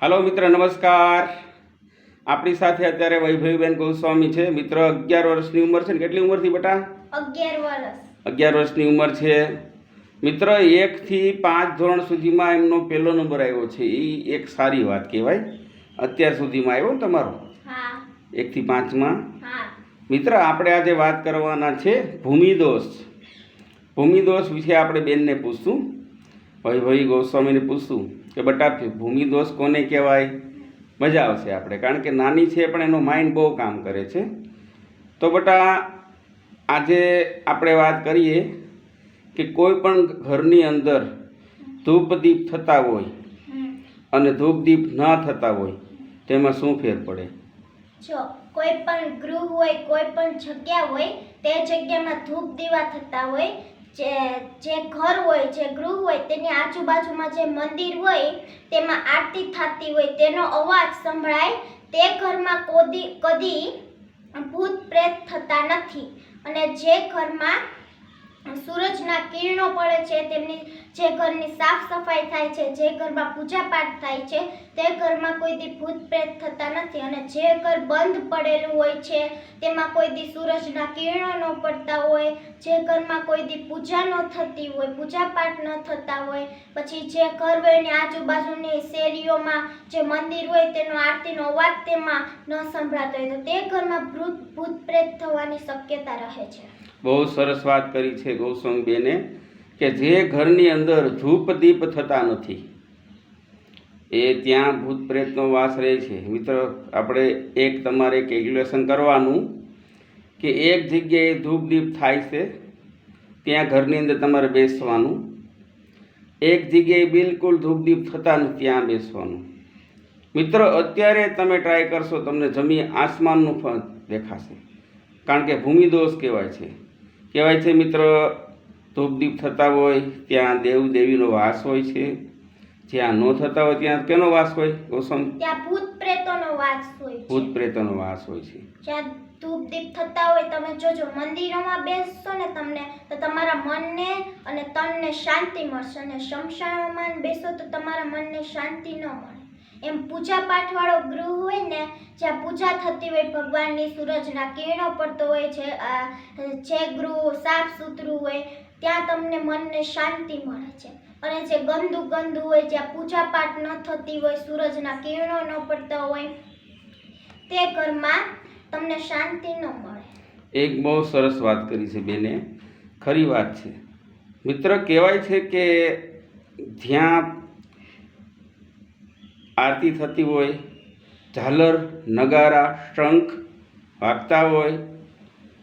હાલો મિત્ર નમસ્કાર. આપણી સાથે અત્યારે વૈભવીબેન ગોસ્વામી છે. મિત્ર અગિયાર વર્ષની ઉંમર છે ને? કેટલી ઉંમરથી બેટા? અગિયાર વર્ષ. અગિયાર વર્ષની ઉંમર છે. મિત્ર એકથી પાંચ ધોરણ સુધીમાં એમનો પહેલો નંબર આવ્યો છે. એ એક સારી વાત કહેવાય. અત્યાર સુધીમાં આવ્યો ને તમારો? એકથી પાંચમાં? મિત્ર આપણે આજે વાત કરવાના છે ભૂમિદોષ. ભૂમિદોષ વિશે આપણે બેનને પૂછશું. વૈભવી ગોસ્વામીને પૂછશું કે બટા ભૂમિદોષ કોને કહેવાય મજા આવશે આપણે, કારણ કે નાની છે પણ એનો માઇન્ડ બહુ કામ કરે છે તો બટા, આજે આપણે વાત કરીએ કે કોઈ પણ ઘરની અંદર ધૂપદીપ થતા હોય. અને ધૂપદીપ ન થતા હોય, તેમાં શું ફેર પડે જો, કોઈ પણ ગૃહ હોય, કોઈ પણ જગ્યા હોય, તે જગ્યામાં ધૂપ દીવા થતા હોય જે જે ઘર હોય, જે ગૃહ હોય, તેની આજુબાજુમાં જે મંદિર હોય, તેમાં આરતી થતી હોય, તેનો અવાજ સંભળાય, તે ઘરમાં કોદી, કદી ભૂત પ્રેત થતા નથી. અને જે ઘરમાં સૂરજના કિરણો પડે છે, તેમની જે ઘરની સાફ સફાઈ થાય છે, જે ઘરમાં પૂજા પાઠ થાય છે, તે ઘરમાં કોઈ દી ભૂત પ્રેત થતા નથી અને જે ઘર બંધ પડેલું હોય છે, તેમાં કોઈ દી સૂરજના કિરણો ન પડતા હોય, જે ઘરમાં કોઈ દી પૂજા ન થતી હોય પૂજા પાઠ ન થતા હોય, પછી જે ઘર હોય આજુબાજુની શેરીઓમાં જે મંદિર હોય તેનો આરતીનો અવાજ તેમાં ન સંભળાતો હોય, તો તે ઘરમાં ભૂત ભૂત પ્રેત થવાની શક્યતા રહે છે. બહુ સરસ વાત કરી છે ગૌસ્વામી બેને કે જે ઘરની અંદર ધૂપ દીપ થતા નથી, એ ત્યાં ભૂત પ્રેતનો વાસ રહે છે. મિત્રો, આપણે એક તમારે કેલ્ક્યુલેશન કરવાનું કે એક જગ્યાએ ધૂપ દીપ થાય છે, ત્યાં ઘરની અંદર તમારે બેસવાનું. એક જગ્યાએ બિલકુલ ધૂપ દીપ થતા નથી, ત્યાં બેસવાનું. મિત્રો, અત્યારે તમે ટ્રાય કરશો, તમને જમી આસમાનનું ફળ દેખાશે. કારણ કે ભૂમિદોષ કહેવાય છે. કહેવાય છે મિત્ર ધૂપદીપ થતા હોય ત્યાં દેવ દેવીનો વાસ હોય છે. જ્યાં ન થતા હોય ત્યાં કેનો વાસ હોય ગોસમ? ત્યાં ભૂત પ્રેતોનો વાસ હોય ભૂત પ્રેતોનો વાસ હોય છે. જ્યાં ધૂપ દીપ થતા હોય તમે જોજો મંદિરોમાં બેસશો ને તમને તો તમારા મનને અને તનને શાંતિ મળશે અને શમશાનમાં બેસો તો તમારા મનને શાંતિ ન મળે. એમ પૂજા પાઠવાળો ગૃહ હોય ને, જ્યાં પૂજા થતી હોય ભગવાનની સૂરજના કિરણો પડતો હોય છે જે ગૃહ સાફ સુથરું હોય, ત્યાં તમને મનને શાંતિ મળે છે. અને જે ગંદુ ગંદુ હોય, જ્યાં પૂજા પાઠ ન થતી હોય, સૂરજના કિરણો ન પડતા હોય, તે ઘરમાં તમને શાંતિ ન મળે. એક બહુ સરસ વાત કરી છે બેને. ખરી વાત છે. મિત્ર, કહેવાય છે કે જ્યાં આરતી થતી હોય, ઝાલર, નગારા, શંખ વાગતા હોય,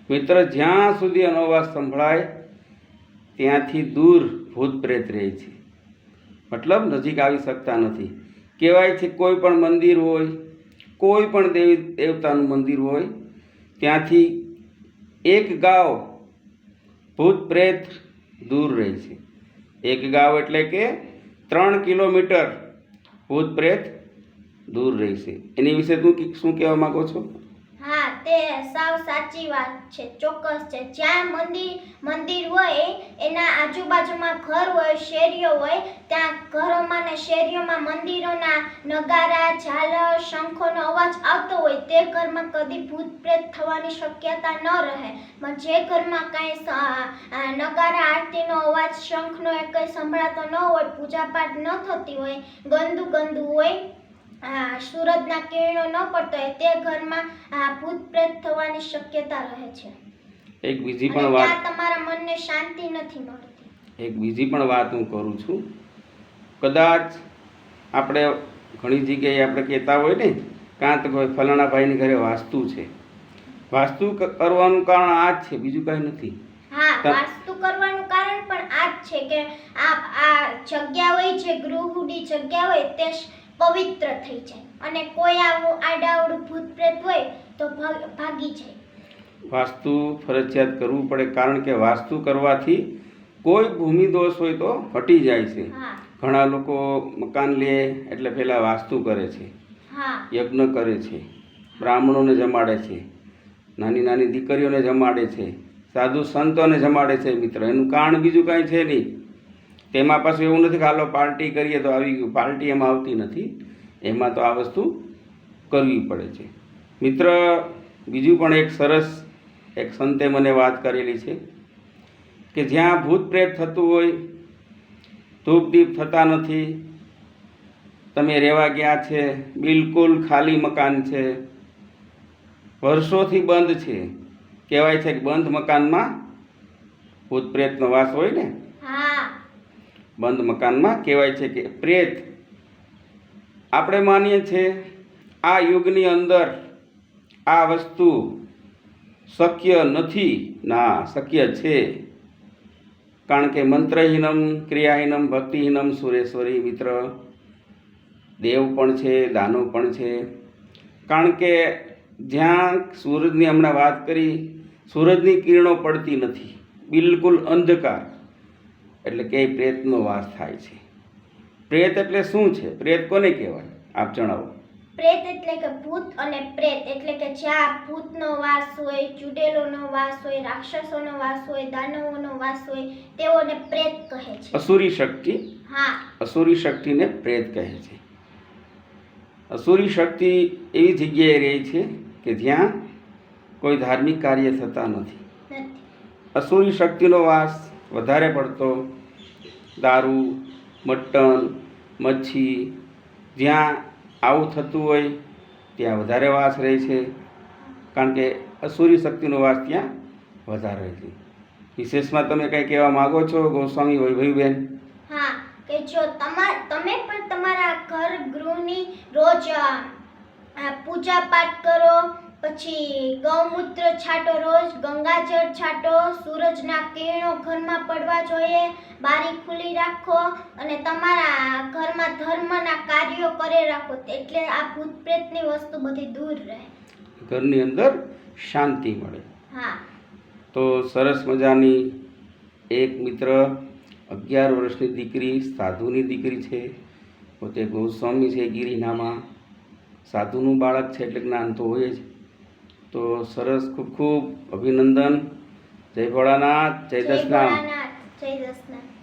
મિત્ર જ્યાં સુધી એનો અવાજ સંભળાય, ત્યાંથી દૂર ભૂત પ્રેત રહે છે. મતલબ નજીક આવી શકતા નથી. કહેવાય છે કોઈ પણ મંદિર હોય, કોઈ પણ દેવી દેવતાનું મંદિર હોય, ત્યાંથી એક ગાવ ભૂત પ્રેત દૂર રહે છે. એક ગાવ એટલે કે ત્રણ કિલોમીટર ભૂત પ્રેત દૂર રહેશે. એની વિશે તું શું કહેવા માગો છો? તે સાવ સાચી વાત છે. ચોક્કસ છે. જ્યાં મંદિર મંદિર હોય, એના આજુબાજુમાં ઘર હોય, શેરીઓ હોય, ત્યાં ઘરોમાં ને શેરીઓમાં મંદિરોના નગારા, ઝાલર, શંખોનો અવાજ આવતો હોય, તે ઘરમાં કદી ભૂત પ્રેત થવાની શક્યતા ન રહે. જે ઘરમાં કાંઈ નગારા, આરતીનો અવાજ, શંખનો એ કંઈ સંભળાતો ન હોય પૂજા પાઠ ન થતી હોય, ગંદુ ગંદુ હોય સૂરજના કિરણો ન પડતો હોય તે ઘરમાં આ ભૂત પ્રેત થવાની શક્યતા રહે છે. એક બીજી પણ વાત તમારા મનને શાંતિ નથી મળતી. એક બીજી પણ વાત હું કરું છું. કદાચ આપણે ઘણી જગ્યાએ આપણે કહેતા હોય ને કાં તો કોઈ ફલાણા ભાઈની ઘરે વાસ્તુ છે. વાસ્તુ કરવાનું કારણ આ જ છે બીજું કાંઈ નથી. હા વાસ્તુ કરવાનું કારણ પણ આ જ છે કે આ આ જગ્યા હોય જે ગૃહુડી જગ્યા હોય તે પવિત્ર થઈ જાય. અને કોઈ આવું આડાવડું ભૂત પ્રેત હોય તો ભાગી જાય. વાસ્તુ ફરજિયાત કરવું પડે કારણ કે વાસ્તુ કરવાથી કોઈ ભૂમિ દોષ હોય તો હટી જાય છે. ઘણા લોકો મકાન લે એટલે પહેલાં વાસ્તુ કરે છે. યજ્ઞ કરે છે. બ્રાહ્મણોને જમાડે છે. નાની નાની દીકરીઓને જમાડે છે. સાધુ સંતોને જમાડે છે મિત્ર. એનું કારણ બીજું કાંઈ છે નહીં. તેમાં પાછું એવું નથી કે હાલો પાર્ટી કરીએ તો આવી ગયું. પાર્ટી એમાં આવતી નથી. એમાં તો આ વસ્તુ કરવી પડે છે. મિત્ર, બીજું પણ એક સરસ, એક સંતે મને વાત કરેલી છે કે જ્યાં ભૂત પ્રેત થતું હોય, ધૂપ દીપ થતા નથી, તમે રહેવા ગયા છે, બિલકુલ ખાલી મકાન છે, વર્ષોથી બંધ છે. કહેવાય છે કે બંધ મકાનમાં ભૂત પ્રેતનો વાસ હોય ને? બંધ મકાનમાં કહેવાય છે કે પ્રેત. આપણે માનીએ છીએ આ યુગની અંદર આ વસ્તુ શક્ય નથી. ના, શક્ય છે. કારણ કે મંત્રહીનમ, ક્રિયાહીનમ, ભક્તિહીનમ, સુરેશ્વરી, મિત્ર, દેવ પણ છે દાનવ પણ છે. કારણ કે જ્યાં સૂરજની હમણાં વાત કરી, સૂરજની કિરણો પડતી નથી. બિલકુલ અંધકાર. એટલે કે પ્રેતનો વાસ થાય છે. પ્રેત એટલે શું છે? પ્રેત કોને કહેવાય? આપ જણાવો. પ્રેત એટલે કે ભૂત અને પ્રેત એટલે કે જ્યાં ભૂતનો વાસ હોય ચુડેલોનો વાસ હોય રાક્ષસોનો વાસ હોય દાનવોનો વાસ હોય તેઓને પ્રેત કહે છે. અસુરી શક્તિ? હા. અસુરી શક્તિને પ્રેત કહે છે. અસુરી શક્તિ એવી જગ્યાએ રહે છે કે જ્યાં કોઈ ધાર્મિક કાર્ય થતા નથી. નથી. અસુરી શક્તિનો વાસ વધારે પડતો દારૂ, મટન, મચ્છી, જ્યાં આવું થતું હોય, ત્યાં વધારે વાસ રહે છે. કારણ કે અસુરી શક્તિનો વાસ ત્યાં વધારે રહે છે. વિશેષમાં તમે કંઈ કહેવા માગો છો, ગોસ્વામી વૈભવીબેન? હા, કે જો તમા, તમે પણ તમારા ઘર ગૃહની રોજ પૂજા પાઠ કરો પછી ગૌમૂત્ર છાંટો રોજ ગંગાજળ છાંટો સૂરજના કિરણો ઘરમાં પડવા જોઈએ બારી ખુલ્લી રાખો અને તમારા ઘરમાં ધર્મના કાર્યો કરે રાખો એટલે આ ભૂત પ્રેતની વસ્તુ બધી દૂર રહે. ઘરની અંદર શાંતિ મળે. હા. તો સરસ મજાની એક મિત્ર અગિયાર વર્ષની દીકરી સાધુની દીકરી છે પોતે ગોસ્વામી છે ગિરિનામાં. સાધુનું બાળક છે એટલે જ્ઞાન તો હોય જ. તો સરસ ખૂબ ખૂબ અભિનંદન. જય ભોળાનાથ જય દશનામ જય દશનાથ